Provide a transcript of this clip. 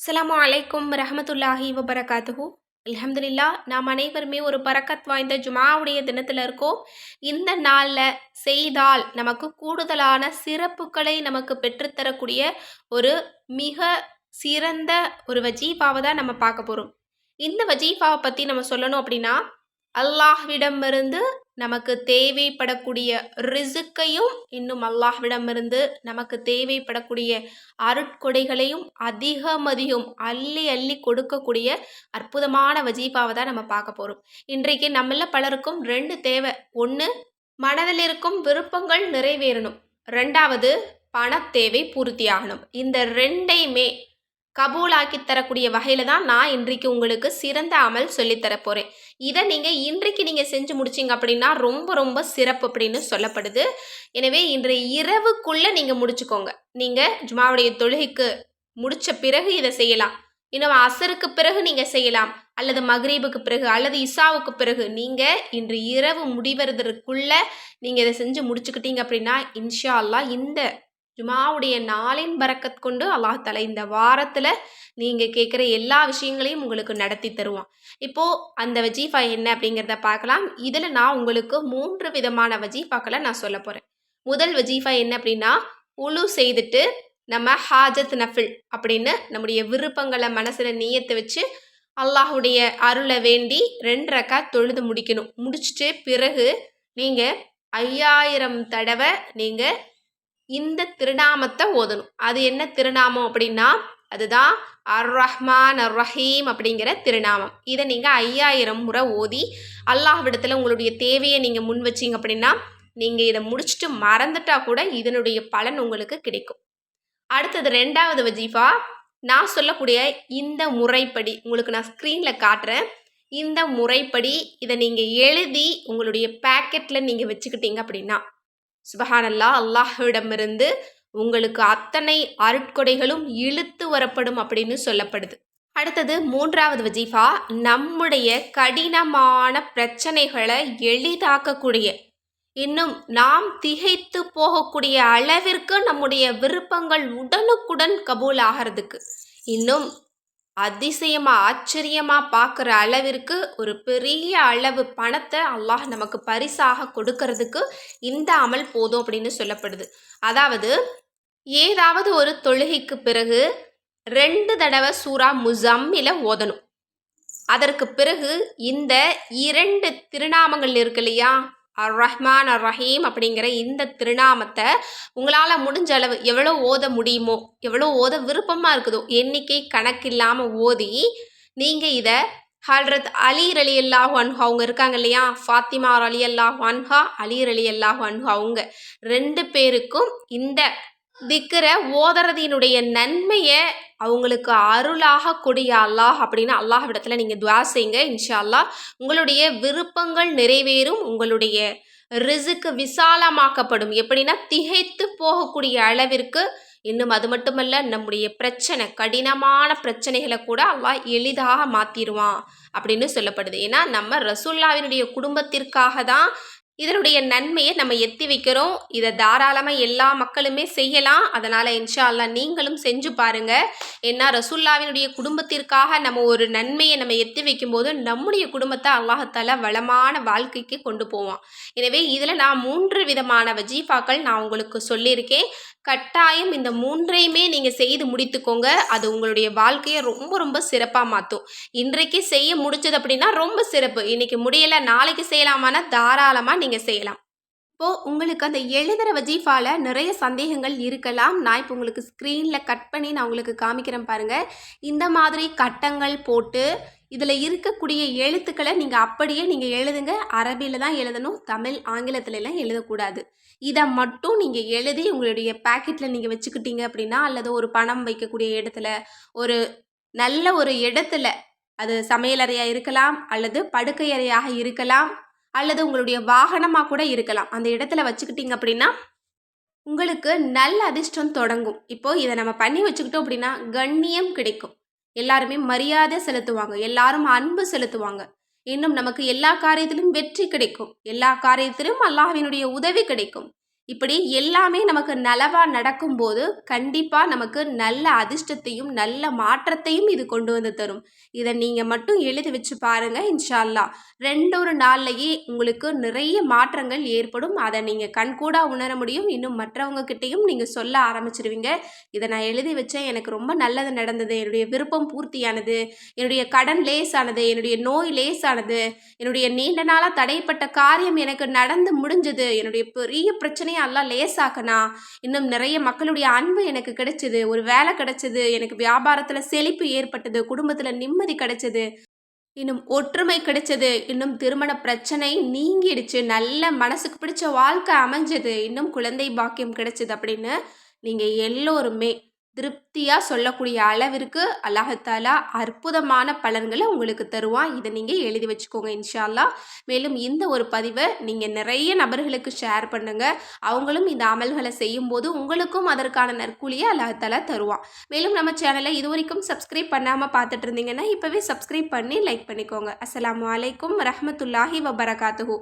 அஸ்லாம் அலைக்கும் ரஹமத்துல்லாஹி வபரகாத்துஹு. அலமதுல்லா நாம் அனைவருமே ஒரு பறக்கத் வாய்ந்த ஜுமாவுடைய தினத்தில் இருக்கோம். இந்த நாளில் செய்தால் நமக்கு கூடுதலான சிறப்புகளை நமக்கு பெற்றுத்தரக்கூடிய ஒரு மிக சிறந்த ஒரு வஜீஃபாவை தான் நம்ம பார்க்க போகிறோம் இந்த வஜீஃபாவை பற்றி நம்ம சொல்லணும் அப்படின்னா அல்லாஹ்விடமிருந்து நமக்கு தேவைப்படக்கூடிய ரிசுக்கையும் இன்னும் அல்லாஹ்விடமிருந்து நமக்கு தேவைப்படக்கூடிய அருட்கொடைகளையும் அதிகம் அதிகம் அள்ளி அள்ளி கொடுக்கக்கூடிய அற்புதமான வஜீஃபாவை தான் நம்ம பார்க்க போகிறோம் இன்றைக்கு நம்மள பலருக்கும் ரெண்டு தேவை. ஒன்று மனதில் இருக்கும் விருப்பங்கள் நிறைவேறணும். ரெண்டாவது பணத் தேவை பூர்த்தியாகணும். இந்த ரெண்டையுமே கபூலாக்கி தரக்கூடிய வகையில் தான் நான் இன்றைக்கு உங்களுக்கு சிறந்த அமல் சொல்லித்தர போகிறேன் இதை நீங்கள் இன்றைக்கு நீங்கள் செஞ்சு முடிச்சிங்க அப்படின்னா ரொம்ப ரொம்ப சிறப்பு அப்படின்னு சொல்லப்படுது. எனவே இன்றைய இரவுக்குள்ளே நீங்கள் முடிச்சுக்கோங்க. நீங்கள் ஜுமாவுடைய தொழுகைக்கு முடித்த பிறகு இதை செய்யலாம். இன்னும் அசருக்கு பிறகு நீங்கள் செய்யலாம். அல்லது மக்ரீபுக்கு பிறகு அல்லது இசாவுக்கு பிறகு நீங்கள் இன்று இரவு முடிவதற்குள்ளே நீங்கள் இதை செஞ்சு முடிச்சுக்கிட்டீங்க அப்படின்னா இன்ஷா அல்லா இந்த ஜுமாவுடைய நாளின் பறக்கத் கொண்டு அல்லாஹ் தலை இந்த வாரத்தில் நீங்கள் கேட்குற எல்லா விஷயங்களையும் உங்களுக்கு நடத்தி தருவான். இப்போது அந்த வஜீஃபா என்ன அப்படிங்கிறத பார்க்கலாம். இதில் நான் உங்களுக்கு மூன்று விதமான வஜீஃபாக்களை நான் சொல்ல போகிறேன் முதல் வஜீஃபா என்ன அப்படின்னா உழு செய்துட்டு நம்ம ஹாஜத் நஃபில் அப்படின்னு நம்முடைய விருப்பங்களை மனசில் நீயத்தை வச்சு அல்லாஹுடைய அருளை வேண்டி ரெண்டு ரக்கா தொழுது முடிக்கணும். முடிச்சுட்டு பிறகு நீங்கள் ஐயாயிரம் தடவை நீங்கள் இந்த திருநாமத்தை ஓதணும். அது என்ன திருநாமம் அப்படின்னா அதுதான் அர் ரஹ்மான் அர் ரஹீம் அப்படிங்கிற திருநாமம். இதை நீங்கள் ஐயாயிரம் முறை ஓதி அல்லாஹ்விடத்தில் உங்களுடைய தேவையை நீங்கள் முன் வச்சிங்க அப்படின்னா நீங்கள் இதை முடிச்சுட்டு மறந்துட்டா கூட இதனுடைய பலன் உங்களுக்கு கிடைக்கும். அடுத்தது ரெண்டாவது வஜீஃபா நான் சொல்லக்கூடிய இந்த முறைப்படி உங்களுக்கு நான் ஸ்க்ரீனில் காட்டுறேன். இந்த முறைப்படி இதை நீங்கள் எழுதி உங்களுடைய பேக்கெட்டில் நீங்கள் வச்சுக்கிட்டீங்க அப்படின்னா சுபஹானல்லா அல்லாஹுவிடமிருந்து உங்களுக்கு அத்தனை அருட்கொடைகளும் இழுத்து வரப்படும் அப்படின்னு சொல்லப்படுது. அடுத்தது மூன்றாவது வஜீஃபா நம்முடைய கடினமான பிரச்சனைகளை எளிதாக்கக்கூடிய இன்னும் நாம் திகைத்து போகக்கூடிய அளவிற்கு நம்முடைய விருப்பங்கள் உடனுக்குடன் கபூல் ஆகிறதுக்கு இன்னும் அதிசயமாக ஆச்சரியமாக பார்க்குற அளவிற்கு ஒரு பெரிய அளவு பணத்தை அல்லாஹ் நமக்கு பரிசாக கொடுக்கறதுக்கு இந்த அமல் போதும் அப்படின்னு சொல்லப்படுது. அதாவது ஏதாவது ஒரு தொழுகைக்கு பிறகு ரெண்டு தடவை சூறா முசம்மில ஓதணும். அதற்கு பிறகு இந்த இரண்டு திருநாமங்கள் இருக்கு இல்லையா? அர் ரஹ்மான் அர் ரஹீம் அப்படிங்கிற இந்த திருநாமத்தை உங்களால் முடிஞ்ச அளவு எவ்வளோ ஓத முடியுமோ எவ்வளோ ஓத விருப்பமாக இருக்குதோ எண்ணிக்கை கணக்கில்லாமல் ஓதி நீங்கள் இதை ஹல்ரத் அலி அலி அல்லாஹ் அன்ஹா அவங்க இருக்காங்க இல்லையா? ஃபாத்திமா அலி அல்லாஹ் அன்ஹா அலீர் அலி அல்லாஹ் அன்ஹா அவங்க ரெண்டு பேருக்கும் இந்த திக்கரை ஓதுறதினுடைய நன்மையை அவங்களுக்கு அருளாக கொடிய அல்லாஹ் அப்படின்னு அல்லாஹ் இடத்துல நீங்கள் துவா செய்யுங்க இன்ஷா அல்லாஹ் உங்களுடைய விருப்பங்கள் நிறைவேறும் உங்களுடைய ரிசுக்கு விசாலமாக்கப்படும். எப்படின்னா திகைத்து போகக்கூடிய அளவிற்கு இன்னும் அது மட்டுமல்ல நம்முடைய பிரச்சனை கடினமான பிரச்சனைகளை கூட அல்லாஹ் எளிதாக மாற்றிடுவான் அப்படின்னு சொல்லப்படுது. ஏன்னா நம்ம ரசுல்லாவினுடைய குடும்பத்திற்காக தான் இதனுடைய நன்மையை நம்ம எத்தி வைக்கிறோம். இதை தாராளமாக எல்லா மக்களுமே செய்யலாம். அதனால் இன்ஷா அல்லா நீங்களும் செஞ்சு பாருங்கள் ஏன்னா ரசுல்லாவினுடைய குடும்பத்திற்காக நம்ம ஒரு நன்மையை நம்ம எத்தி வைக்கும்போது நம்முடைய குடும்பத்தை அல்லாஹத்தால வளமான வாழ்க்கைக்கு கொண்டு போவான். எனவே இதில் நான் மூன்று விதமான வஜீஃபாக்கள் நான் உங்களுக்கு சொல்லியிருக்கேன். கட்டாயம் இந்த மூன்றையுமே நீங்கள் செய்து முடித்துக்கோங்க. அது உங்களுடைய வாழ்க்கையை ரொம்ப ரொம்ப சிறப்பாக மாற்றும் இன்றைக்கு செய்ய முடிச்சது அப்படின்னா ரொம்ப சிறப்பு. இன்றைக்கி முடியலை நாளைக்கு செய்யலாமான்னா தாராளமாக நீங்கள் செய்யலாம். இப்போது உங்களுக்கு அந்த எழுதுகிற வஜீஃபாவில் நிறைய சந்தேகங்கள் இருக்கலாம். நான் இப்போ உங்களுக்கு ஸ்க்ரீனில் கட் பண்ணி நான் உங்களுக்கு காமிக்கிறேன் பாருங்கள் இந்த மாதிரி கட்டங்கள் போட்டு இதில் இருக்கக்கூடிய எழுத்துக்களை நீங்கள் அப்படியே நீங்கள் எழுதுங்க. அரபியில் தான் எழுதணும் தமிழ் ஆங்கிலத்துலலாம் எழுதக்கூடாது. இதை மட்டும் நீங்கள் எழுதி உங்களுடைய பேக்கெட்டில் நீங்கள் வச்சுக்கிட்டீங்க அப்படின்னா அல்லது ஒரு பணம் வைக்கக்கூடிய இடத்துல ஒரு நல்ல ஒரு இடத்துல அது சமையலறையாக இருக்கலாம் அல்லது படுக்கை அறையாக இருக்கலாம் அல்லது உங்களுடைய வாகனமாக கூட இருக்கலாம். அந்த இடத்துல வச்சுக்கிட்டீங்க அப்படின்னா உங்களுக்கு நல்ல அதிர்ஷ்டம் தொடங்கும். இப்போது இதை நம்ம பண்ணி வச்சுக்கிட்டோம் அப்படின்னா கண்ணியம் கிடைக்கும். எல்லாருமே மரியாதை செலுத்துவாங்க. எல்லாரும் அன்பு செலுத்துவாங்க. இன்னும் நமக்கு எல்லா காரியத்திலும் வெற்றி கிடைக்கும். எல்லா காரியத்திலும் அல்லாஹினுடைய உதவி கிடைக்கும். இப்படி எல்லாமே நமக்கு நலவா நடக்கும்போது கண்டிப்பா நமக்கு நல்ல அதிர்ஷ்டத்தையும் நல்ல மாற்றத்தையும் இது கொண்டு வந்து தரும். இதை நீங்க மட்டும் எழுதி வச்சு பாருங்க இன்ஷா ரெண்டு ரெண்டொரு நாள்லயே உங்களுக்கு நிறைய மாற்றங்கள் ஏற்படும். அதை நீங்க கண்கூடா உணர முடியும். இன்னும் மற்றவங்க நீங்கள் நீங்க சொல்ல ஆரம்பிச்சிருவீங்க. இதை நான் எழுதி வச்சேன். எனக்கு ரொம்ப நல்லது நடந்தது. என்னுடைய விருப்பம் பூர்த்தியானது. என்னுடைய கடன் லேசானது. என்னுடைய நோய் லேசானது. என்னுடைய நீண்ட நாளாக தடைப்பட்ட காரியம் எனக்கு நடந்து முடிஞ்சது. என்னுடைய பெரிய பிரச்சனையை எல்லாம் லேசாக்கனா இன்னும் நிறைய மக்களுடைய அன்பு எனக்கு கிடைச்சது ஒரு வேலை கிடைச்சது எனக்கு வியாபாரத்தில் செழிப்பு ஏற்பட்டது குடும்பத்தில் நிம்மதி கிடைச்சது இன்னும் ஒற்றுமை கிடைச்சது இன்னும் திருமண பிரச்சனை நீங்கிடுச்சு நல்ல மனசுக்கு பிடிச்ச வாழ்க்கை அமைஞ்சது இன்னும் குழந்தை பாக்கியம் கிடைச்சது அப்படின்னு நீங்கள் எல்லோருமே திருப்தியாக சொல்லக்கூடிய அளவிற்கு அல்லாஹாலா அற்புதமான பலன்களை உங்களுக்கு தருவான். இதை நீங்கள் எழுதி வச்சுக்கோங்க இன்ஷால்லா மேலும் இந்த ஒரு பதிவை நீங்கள் நிறைய நபர்களுக்கு ஷேர் பண்ணுங்கள் அவங்களும் இந்த அமல்களை செய்யும்போது உங்களுக்கும் அதற்கான நற்கூலியை அல்லாஹாலா தருவான். மேலும் நம்ம சேனலை இது வரைக்கும் சப்ஸ்கிரைப் பண்ணாமல் பார்த்துட்டு இருந்தீங்கன்னா இப்போவே சப்ஸ்கிரைப் பண்ணி லைக் பண்ணிக்கோங்க. அஸ்லாம் அலைக்கும் ரஹமத்துல்லாஹி வபரகாத்துஹூ.